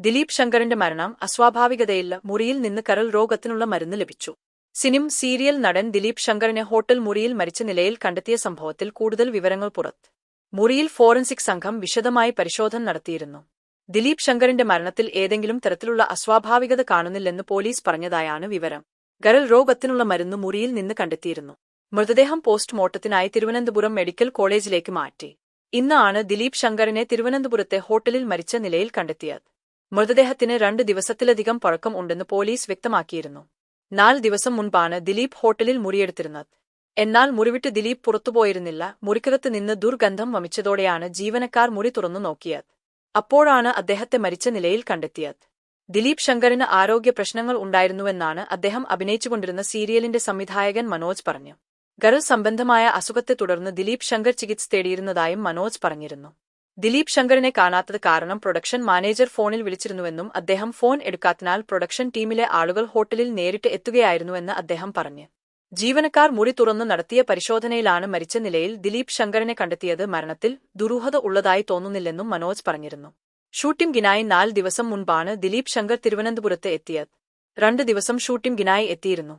ദിലീപ് ശങ്കറിന്റെ മരണം അസ്വാഭാവികതയില്ല മുറിയിൽ നിന്ന് കരൾ രോഗത്തിനുള്ള മരുന്ന് ലഭിച്ചു. സിനിം സീരിയൽ നടൻ ദിലീപ് ശങ്കറിനെ ഹോട്ടൽ മുറിയിൽ മരിച്ച നിലയിൽ കണ്ടെത്തിയ സംഭവത്തിൽ കൂടുതൽ വിവരങ്ങൾ പുറത്ത്. മുറിയിൽ ഫോറൻസിക് സംഘം വിശദമായി പരിശോധന നടത്തിയിരുന്നു. ദിലീപ് ശങ്കറിന്റെ മരണത്തിൽ ഏതെങ്കിലും തരത്തിലുള്ള അസ്വാഭാവികത കാണുന്നില്ലെന്ന് പോലീസ് പറഞ്ഞതായാണ് വിവരം. ഗരൽ രോഗത്തിനുള്ള മരുന്ന് മുറിയിൽ നിന്ന് കണ്ടെത്തിയിരുന്നു. മൃതദേഹം പോസ്റ്റ്മോർട്ടത്തിനായി തിരുവനന്തപുരം മെഡിക്കൽ കോളേജിലേക്ക് മാറ്റി. ഇന്നാണ് ദിലീപ് ശങ്കറിനെ തിരുവനന്തപുരത്തെ ഹോട്ടലിൽ മരിച്ച നിലയിൽ കണ്ടെത്തിയത്. മൃതദേഹത്തിന് രണ്ട് ദിവസത്തിലധികം പഴക്കം ഉണ്ടെന്ന് പോലീസ് വ്യക്തമാക്കിയിരുന്നു. നാല് ദിവസം മുൻപാണ് ദിലീപ് ഹോട്ടലിൽ മുറിയെടുത്തിരുന്നത്. എന്നാൽ മുറിവിട്ട് ദിലീപ് പുറത്തുപോയിരുന്നില്ല മുറിക്കകത്ത് നിന്ന് ദുർഗന്ധം വമിച്ചതോടെയാണ് ജീവനക്കാർ മുറി തുറന്നു നോക്കിയത്. അപ്പോഴാണ് അദ്ദേഹത്തെ മരിച്ച നിലയിൽ കണ്ടെത്തിയത്. ദിലീപ് ശങ്കറിന് ആരോഗ്യ പ്രശ്നങ്ങൾ ഉണ്ടായിരുന്നുവെന്നാണ് അദ്ദേഹം അഭിനയിച്ചുകൊണ്ടിരുന്ന സീരിയലിന്റെ സംവിധായകൻ മനോജ് പറഞ്ഞു. ഗർൽ സംബന്ധമായ അസുഖത്തെ തുടർന്ന് ദിലീപ് ശങ്കർ ചികിത്സ തേടിയിരുന്നതായും മനോജ് പറഞ്ഞിരുന്നു. ദിലീപ് ശങ്കറിനെ കാണാത്തത് കാരണം പ്രൊഡക്ഷൻ മാനേജർ ഫോണിൽ വിളിച്ചിരുന്നുവെന്നും അദ്ദേഹം ഫോൺ എടുക്കാത്തതിനാൽ പ്രൊഡക്ഷൻ ടീമിലെ ആളുകൾ ഹോട്ടലിൽ നേരിട്ട് എത്തുകയായിരുന്നുവെന്ന് അദ്ദേഹം പറഞ്ഞു. ജീവനക്കാർ മുറി തുറന്ന് നടത്തിയ പരിശോധനയിലാണ് മരിച്ച നിലയിൽ ദിലീപ് ശങ്കറിനെ കണ്ടെത്തിയത് മരണത്തിൽ ദുരൂഹത ഉള്ളതായി തോന്നുന്നില്ലെന്നും മനോജ് പറഞ്ഞിരുന്നു. ഷൂട്ടിംഗിനായി നാല് ദിവസം മുൻപാണ് ദിലീപ് ശങ്കർ തിരുവനന്തപുരത്ത് എത്തിയത്. രണ്ട് ദിവസം ഷൂട്ടിംഗിനായി എത്തിയിരുന്നു.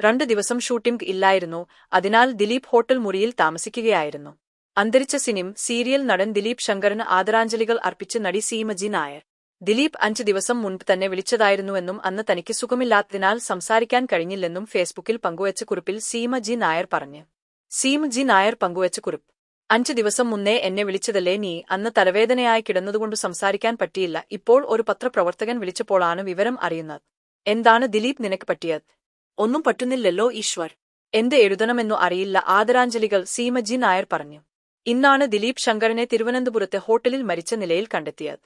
രണ്ട് ദിവസം ഷൂട്ടിംഗ് ഇല്ലായിരുന്നു അതിനാൽ ദിലീപ് ഹോട്ടൽ മുറിയിൽ താമസിക്കുകയായിരുന്നു. അന്തരിച്ച സിനിം സീരിയൽ നടൻ ദിലീപ് ശങ്കറിന് ആദരാഞ്ജലികൾ അർപ്പിച്ച് നടി സീമജി നായർ. ദിലീപ് അഞ്ച് ദിവസം മുൻപ് തന്നെ വിളിച്ചതായിരുന്നുവെന്നും അന്ന് തനിക്ക് സുഖമില്ലാത്തതിനാൽ സംസാരിക്കാൻ കഴിഞ്ഞില്ലെന്നും ഫേസ്ബുക്കിൽ പങ്കുവച്ച കുറിപ്പിൽ സീമജി നായർ പറഞ്ഞു. സീമജി നായർ പങ്കുവച്ച കുറിപ്പ്. അഞ്ച് ദിവസം മുന്നേ എന്നെ വിളിച്ചതല്ലേ നീ? അന്ന് തലവേദനയായി കിടന്നതുകൊണ്ട് സംസാരിക്കാൻ പറ്റിയില്ല. ഇപ്പോൾ ഒരു പത്രപ്രവർത്തകൻ വിളിച്ചപ്പോഴാണ് വിവരം അറിയുന്നത്. എന്താണ് ദിലീപ് നിനക്ക് പറ്റിയത്? ഒന്നും പറ്റുന്നില്ലല്ലോ ഈശ്വർ. എന്ത് എഴുതണമെന്നു അറിയില്ല ആദരാഞ്ജലികൾ സീമജി നായർ പറഞ്ഞു. ഇന്നാണ് ദിലീപ് ശങ്കറിനെ തിരുവനന്തപുരത്തെ ഹോട്ടലിൽ മരിച്ച നിലയിൽ കണ്ടെത്തിയത്.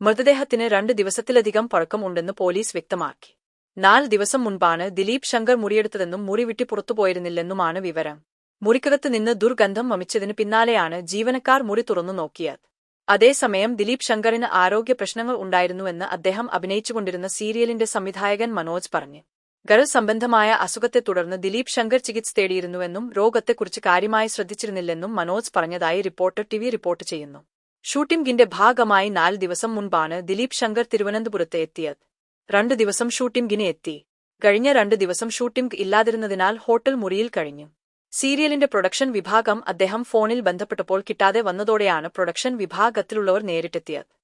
മൃതദേഹത്തിന് രണ്ട് ദിവസത്തിലധികം പഴക്കം ഉണ്ടെന്ന് പോലീസ് വ്യക്തമാക്കി. നാല് ദിവസം മുൻപാണ് ദിലീപ് ശങ്കർ മുറിയെടുത്തതെന്നും മുറി വിട്ടി പുറത്തുപോയിരുന്നില്ലെന്നുമാണ് വിവരം. മുറിക്കകത്ത് നിന്ന് ദുർഗന്ധം വമിച്ചതിന് പിന്നാലെയാണ് ജീവനക്കാർ മുറി തുറന്നു നോക്കിയത്. അതേസമയം ദിലീപ് ശങ്കറിന് ആരോഗ്യ പ്രശ്നങ്ങൾ ഉണ്ടായിരുന്നുവെന്ന് അദ്ദേഹം അഭിനയിച്ചുകൊണ്ടിരുന്ന സീരിയലിന്റെ സംവിധായകൻ മനോജ് പറഞ്ഞു. ഗർൽ സംബന്ധമായ അസുഖത്തെ തുടർന്ന് ദിലീപ് ശങ്കർ ചികിത്സ തേടിയിരുന്നുവെന്നും രോഗത്തെക്കുറിച്ച് കാര്യമായി ശ്രദ്ധിച്ചിരുന്നില്ലെന്നും മനോജ് പറഞ്ഞതായി റിപ്പോർട്ടർ ടിവി റിപ്പോർട്ട് ചെയ്യുന്നു. ഷൂട്ടിംഗിന്റെ ഭാഗമായി നാല് ദിവസം മുൻപാണ് ദിലീപ് ശങ്കർ തിരുവനന്തപുരത്ത് എത്തിയത്. രണ്ടു ദിവസം ഷൂട്ടിംഗിന് എത്തി. കഴിഞ്ഞ രണ്ടു ദിവസം ഷൂട്ടിംഗ് ഇല്ലാതിരുന്നതിനാൽ ഹോട്ടൽ മുറിയിൽ കഴിഞ്ഞു. സീരിയലിന്റെ പ്രൊഡക്ഷൻ വിഭാഗം അദ്ദേഹം ഫോണിൽ ബന്ധപ്പെട്ടപ്പോൾ കിട്ടാതെ വന്നതോടെയാണ് പ്രൊഡക്ഷൻ വിഭാഗത്തിലുള്ളവർ നേരിട്ടെത്തിയത്.